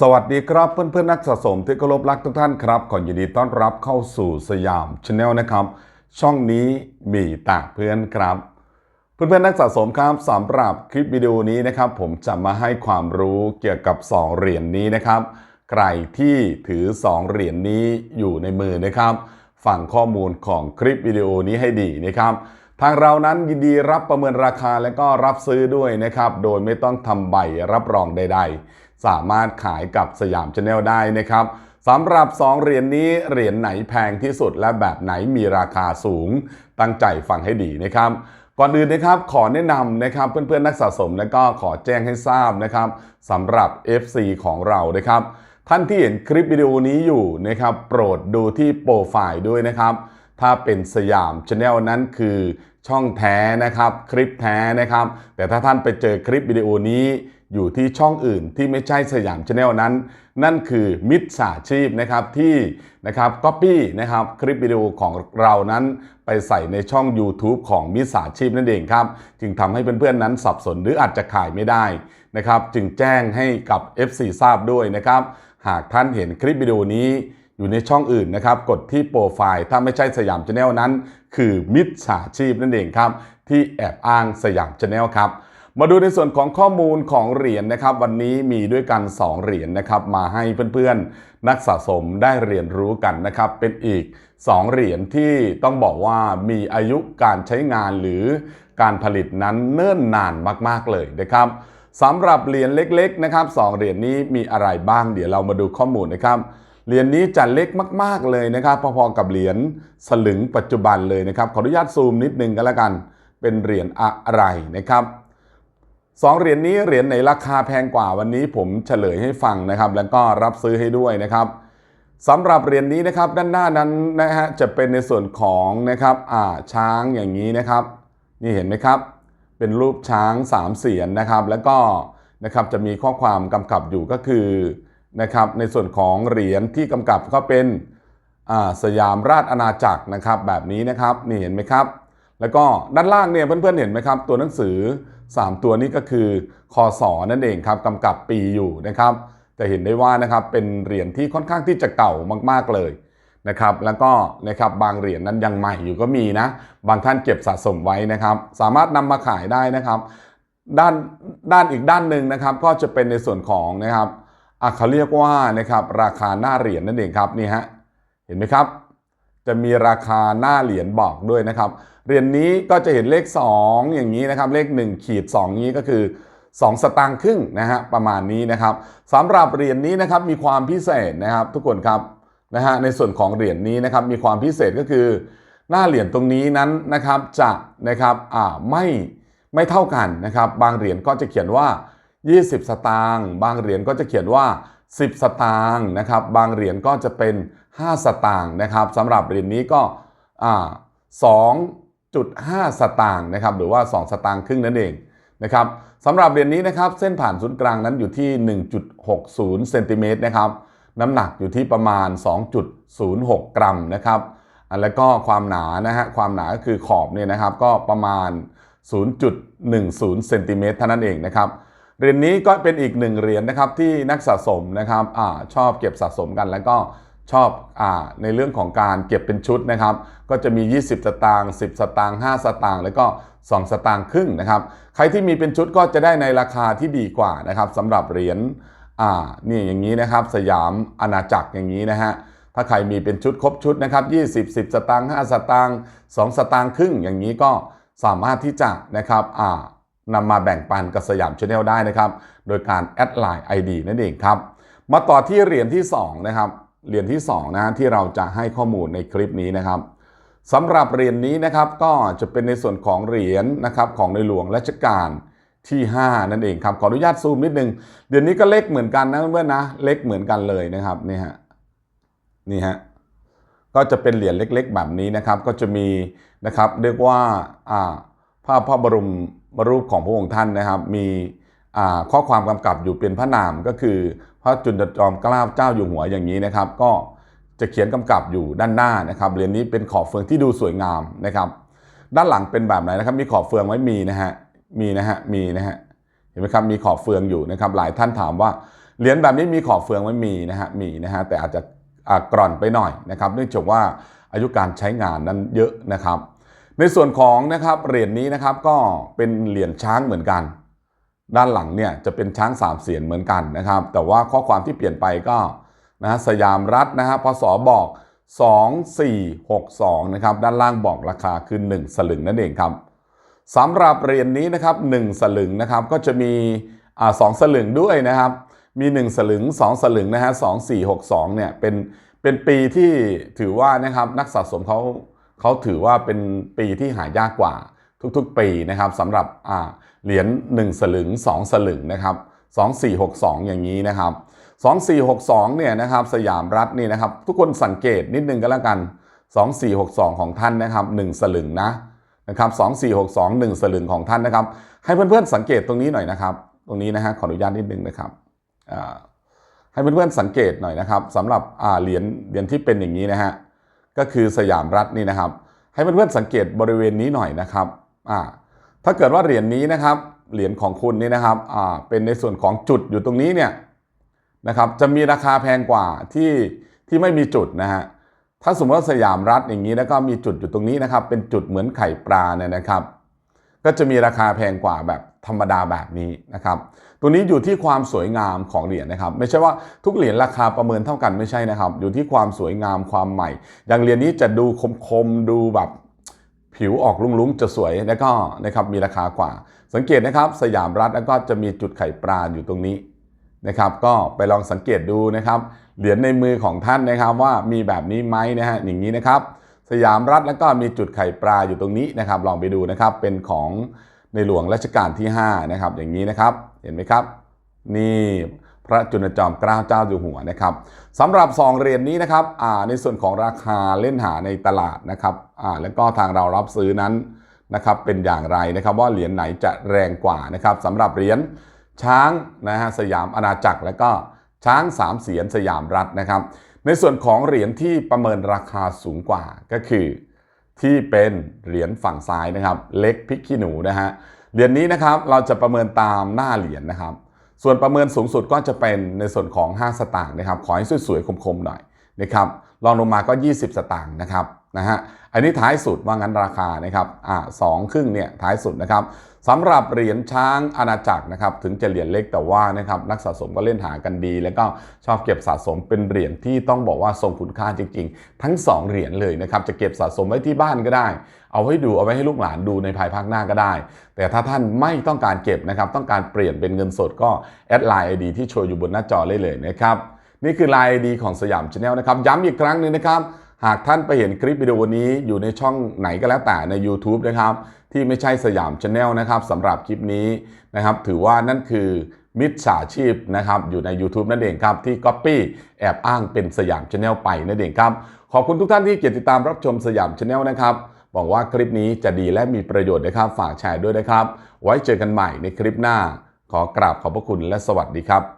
สวัสดีครับเพื่อนๆนักสะสมที่เคารพรักทุกท่านครับขอยินดีต้อนรับเข้าสู่สยามชาแนลนะครับ ช่องนี้มีต่เพื่อนครับ เพื่อนๆนักสะสมครับสำหรับคลิปวิดีโอนี้นะครับ ผมจะมาให้ความรู้เกี่ยวกับ 2 เหรียญนี้นะครับ ใครที่ถือ 2 เหรียญนี้อยู่ในมือนะครับฟังข้อมูลของคลิปวิดีโอนี้ให้ดีนะครับทางเรานั้นยินดีรับประเมินราคาและก็รับซื้อด้วยนะครับ โดยไม่ต้องทำใบรับรองใด ๆ สามารถขายกับสยามชาแนลได้นะครับสำหรับ 2 เหรียญนี้เหรียญไหนแพงที่สุดและแบบไหนมีราคาสูง ตั้งใจฟังให้ดีนะครับก่อนอื่นนะครับขอแนะนำนะครับเพื่อนๆนักสะสมและก็ขอแจ้งให้ทราบนะครับสำหรับ FC ของเรานะครับ ท่านที่เห็นคลิปวิดีโอนี้อยู่นะครับ โปรดดูที่โปรไฟล์ด้วยนะครับ ถ้าเป็นสยามชาแนลนั้นคือช่องแท้นะครับ คลิปแท้นะครับ แต่ถ้าท่านไปเจอคลิปวิดีโอนี้ อยู่ที่ช่องอื่นที่ไม่ใช่สยามชาแนลนั้น นั่นคือมิจฉาชีพนะครับที่นะครับก๊อปปี้นะครับคลิปวิดีโอของเรานั้นไปใส่ในช่อง YouTube ของมิจฉาชีพนั่นเองครับ จึงทำให้เพื่อนๆนั้นสับสนหรืออาจจะขายไม่ได้นะครับ จึงแจ้งให้กับ FC ทราบด้วยนะครับ หากท่านเห็นคลิปวิดีโอนี้อยู่ในช่องอื่นนะครับ กดที่โปรไฟล์ ถ้าไม่ใช่สยามชาแนลนั้น คือมิจฉาชีพนั่นเองครับ ที่แอบอ้างสยามชาแนลครับ มาดูในส่วนของข้อมูลของเหรียญนะครับ วันนี้มีด้วยกัน 2 เหรียญนะครับ มาให้เพื่อนๆ นักสะสมได้เรียนรู้กันนะครับ เป็นอีก 2 เหรียญที่ต้องบอกว่ามีอายุการใช้งานหรือการผลิตนั้นเนิ่นนานมากๆเลยนะครับสำหรับเหรียญเล็กๆนะครับสองเหรียญนี้มีอะไรบ้าง เดี๋ยวเรามาดูข้อมูลนะครับเหรียญนี้จะเล็กมาก ๆเลยนะครับ พอๆกับเหรียญสลึงปัจจุบันเลยนะครับขออนุญาตซูมนิดนึงกันแล้วกัน เป็นเหรียญอะไรนะครับ สองเหรียญนี้เหรียญไหนราคาแพงกว่าวันนี้ผมเฉลยให้ฟังนะครับ แล้วก็รับซื้อให้ด้วยนะครับสำหรับเหรียญนี้นะครับด้านหน้านั้นนะฮะจะเป็นในส่วนของนะครับอ่าช้างอย่างนี้นะครับ นี่เห็นไหมครับ เป็นรูปช้างสามเสียนนะครับ แล้วก็นะครับจะมีข้อความกำกับอยู่ก็คือนะครับในส่วนของเหรียญที่กำกับก็เป็นอ่าสยามราชอาณาจักรนะครับ แบบนี้นะครับนี่เห็นไหมครับ แล้วก็ด้านล่างเนี่ยเพื่อนๆเห็นไหมครับ ตัวหนังสือ 3 ตัวนี้ก็คือคอสอนั่นเองครับกำกับปีอยู่นะครับจะเห็นได้ว่านะครับเป็นเหรียญที่ค่อนข้างที่จะเก่ามากๆเลยนะครับแล้วก็นะครับบางเหรียญนั้นยังใหม่อยู่ก็มีนะบางท่านเก็บสะสมไว้นะครับ สามารถนำมาขายได้นะครับ ด้านด้านอีกด้านหนึ่งนะครับ ก็จะเป็นในส่วนของนะครับอะเขาเรียกว่านะครับราคาหน้าเหรียญนั่นเองครับนี่ฮะเห็นไหมครับ จะมีราคาหน้าเหรียญบอกด้วยนะครับ เหรียญนี้ก็จะเห็นเลข 2 อย่างนี้นะครับ เลข1ขีด2นี้ก็คือ 2 สตางค์ครึ่งนะฮะประมาณนี้นะครับสำหรับเหรียญนี้นะครับมีความพิเศษนะครับ ทุกคนครับนะฮะในส่วนของเหรียญนี้นะครับมีความพิเศษก็คือ หน้าเหรียญตรงนี้นั้นนะครับจะนะครับอ่าไม่ไม่เท่ากันนะครับ บางเหรียญก็จะเขียนว่า 20 สตางค์บางเหรียญก็จะเขียนว่า 10 สตางค์นะครับ บางเหรียญก็จะเป็น 5 สตางค์นะครับสำหรับเหรียญนี้ก็สอ่า2.5สตางค์นะครับ หรือว่า 2 สตางค์ครึ่งนั่นเองนะครับสำหรับเหรียญนี้นะครับ เส้นผ่านศูนย์กลางนั้นอยู่ที่ 1.60เซนติเมตรนะครับ น้ำหนักอยู่ที่ประมาณ 2.06 กรัมนะครับ แล้วก็ความหนานะฮะ ความหนาก็คือขอบเนี่ยนะครับ ก็ประมาณ 0.10เซนติเมตรเท่านั้นเองนะครับ เหรียญนี้ก็เป็นอีกหนึ่งเหรียญนะครับที่นักสะสมนะครับอชอบเก็บสะสมกันแล้วก็ชอบอในเรื่องของการเก็บเป็นชุดนะครับ ก็จะมี 20 สตางค์10 สตางค์5สตางค์แล้วก็ 2 สตางค์ครึ่งนะครับ ใครที่มีเป็นชุดก็จะได้ในราคาที่ดีกว่านะครับสำหรับเหรียญอ่านี่อย่างนี้นะครับ สยามอาณาจักรอย่างนี้นะฮะถ้าใครมีเป็นชุดครบชุดนะครับ20 10 สตางค์5สตางค์2สตางค์ครึ่งอย่างนี้ก็สามารถที่จะนะครับอ่า นำมาแบ่งปันกับสยามชาแนลได้นะครับ โดยการแอดไลน์ ID นั่นเองครับ มาต่อที่เหรียญที่2นะครับ เหรียญที่2นะที่เราจะให้ข้อมูลในคลิปนี้นะครับสำหรับเหรียญนี้นะครับก็จะเป็นในส่วนของเหรียญนะครับของในหลวงรัชกาลที่ 5 นั่นเองครับ ขออนุญาตซูมนิดนึงเหรียญนี้ก็เล็กเหมือนกันนะเพื่อนนะ เล็กเหมือนกันเลยนะครับนี่ฮะนี่ฮะก็จะเป็นเหรียญเล็ก ๆ แบบนี้นะครับ ก็จะมีนะครับเรียกว่าอ่าภาพพระบรม รูปของพระองค์ท่านนะครับ มีข้อความกำกับอยู่เป็นพระนามก็คือ พระจุลจอมเกล้าเจ้าอยู่หัวอย่างนี้นะครับ ก็จะเขียนกำกับอยู่ด้านหน้านะครับเหรียญนี้เป็นขอบเฟืองที่ดูสวยงามนะครับ ด้านหลังเป็นแบบไหนนะครับ มีขอบเฟืองไหมมีนะฮะมีนะฮะมีนะฮะเห็นไหมครับมีขอบเฟืองอยู่นะครับ หลายท่านถามว่าเหรียญแบบนี้มีขอบเฟืองไหมมีนะฮะมีนะฮะแต่อาจจะกร่อนไปหน่อยนะครับ เนื่องจากว่าอายุการใช้งานนั้นเยอะนะครับ ในส่วนของนะครับเหรียญนี้นะครับก็เป็นเหรียญช้างเหมือนกัน ด้านหลังเนี่ยจะเป็นช้างสามเสียนเหมือนกันนะครับ แต่ว่าข้อความที่เปลี่ยนไปก็นะฮะสยามรัฐนะฮะพศบอก 2462นะครับด้านล่างบอกราคาคือ 1 สลึงนั่นเองครับสำหรับเหรียญนี้นะครับ1สลึงนะครับก็จะมีอ่าสองสลึงด้วยนะครับ มี 1 สลึง 2 สลึงนะฮะ2462เนี่ยเป็นเป็นปีที่ถือว่านะครับนักสะสมเขา เขาถือว่าเป็นปีที่หายากกว่าทุกๆ ปีนะครับสำหรับอ่าเหรียญ1 สลึง 2 สลึงนะครับ2462 อย่างนี้นะครับ 2462 เนี่ยนะครับสยามรัฐนี่นะครับ ทุกคนสังเกตนิดนึงก็แล้วกัน 2462 ของท่านนะครับ 1 สลึงนะนะครับ2462 1 สลึงของท่านนะครับ ให้เพื่อนๆสังเกตตรงนี้หน่อยนะครับ ตรงนี้นะฮะขออนุญาตนิดนึงนะครับให้เพื่อนๆสังเกตหน่อยนะครับสำหรับอ่าเหรียญเหรียญที่เป็นอย่างนี้นะฮะ ก็คือสยามรัฐนี่นะครับ ให้เพื่อนๆสังเกตบริเวณนี้หน่อยนะครับอ่าถ้าเกิดว่าเหรียญนี้นะครับเหรียญของคุณนี่นะครับอ่าเป็นในส่วนของจุดอยู่ตรงนี้เนี่ยนะครับจะมีราคาแพงกว่าที่ที่ไม่มีจุดนะฮะถ้าสมมติว่าสยามรัฐอย่างนี้แล้วก็มีจุดอยู่ตรงนี้นะครับเป็นจุดเหมือนไข่ปลาเนี่ยนะครับ ก็จะมีราคาแพงกว่าแบบธรรมดาแบบนี้นะครับ ตัวนี้อยู่ที่ความสวยงามของเหรียญนะครับ ไม่ใช่ว่าทุกเหรียญราคาประเมินเท่ากันไม่ใช่นะครับ อยู่ที่ความสวยงามความใหม่ อย่างเหรียญนี้จะดูคมๆดูแบบผิวออกลุ้งๆจะสวยแล้วก็นะครับมีราคากว่า สังเกตนะครับสยามรัฐแล้วก็จะมีจุดไข่ปลาอยู่ตรงนี้นะครับ ก็ไปลองสังเกตดูนะครับ เหรียญในมือของท่านนะครับว่ามีแบบนี้ไหมนะฮะอย่างนี้นะครับ สยามรัฐแล้วก็มีจุดไข่ปลาอยู่ตรงนี้นะครับ ลองไปดูนะครับเป็นของในหลวงรัชกาลที่5นะครับอย่างนี้นะครับเห็นไหมครับ นี่พระจุลจอมเกล้าเจ้าอยู่หัวนะครับสำหรับซองเหรียญนี้นะครับในส่วนของราคาเล่นหาในตลาดนะครับแล้วก็ทางเรารับซื้อนั้นนะครับเป็นอย่างไรนะครับว่าเหรียญไหนจะแรงกว่านะครับสำหรับเหรียญช้างนะฮะสยามอาณาจักร และก็ช้างสามเสียนสยามรัฐนะครับ ในส่วนของเหรียญที่ประเมินราคาสูงกว่าก็คือ ที่เป็นเหรียญฝั่งซ้ายนะครับ เล็กพริกขี้หนูนะฮะเหรียญนี้นะครับเราจะประเมินตามหน้าเหรียญนะครับ ส่วนประเมินสูงสุดก็จะเป็นในส่วนของ 5 สตางค์นะครับ ขอให้สวยๆคมๆหน่อยนะครับลองลงมาก็ 20 สตางค์นะครับ นะฮะอันนี้ท้ายสุดว่างั้นราคานะครับอ่าสองครึ่งเนี่ยท้ายสุดนะครับสำหรับเหรียญช้างอาณาจักรนะครับถึงจะเหรียญเล็กแต่ว่านะครับนักสะสมก็เล่นหากันดี แล้วก็ชอบเก็บสะสมเป็นเหรียญที่ต้องบอกว่าทรงคุณค่าจริง ๆ ทั้ง 2 เหรียญเลยนะครับจะเก็บสะสมไว้ที่บ้านก็ได้ เอาไว้ดูเอาไว้ให้ลูกหลานดูในภายภาคหน้าก็ได้ แต่ถ้าท่านไม่ต้องการเก็บนะครับต้องการเปลี่ยนเป็นเงินสดก็แอดไลน์ไอดีที่โชว์อยู่บนหน้าจอได้เลยนะครับนี่คือไลน์ไอดีของสยามชาแนลนะครับย้ำอีกครั้งหนึ่งนะครับ หากท่านไปเห็นคลิปวิดีโอนี้อยู่ในช่องไหนก็แล้วแต่ใน YouTube นะครับ ที่ไม่ใช่สยามชาแนลนะครับสำหรับคลิปนี้นะครับ ถือว่านั่นคือมิจฉาชีพนะครับอยู่ใน YouTube นั่นเองครับที่ Copy แอบอ้างเป็นสยามชาแนลไปนั่นเองครับ ขอบคุณทุกท่านที่เกียรติดตามรับชมสยามชาแนลนะครับหวังว่าคลิปนี้จะดีและมีประโยชน์นะครับฝากแชร์ด้วยนะครับ ไว้เจอกันใหม่ในคลิปหน้า ขอกราบขอบพระคุณและสวัสดีครับ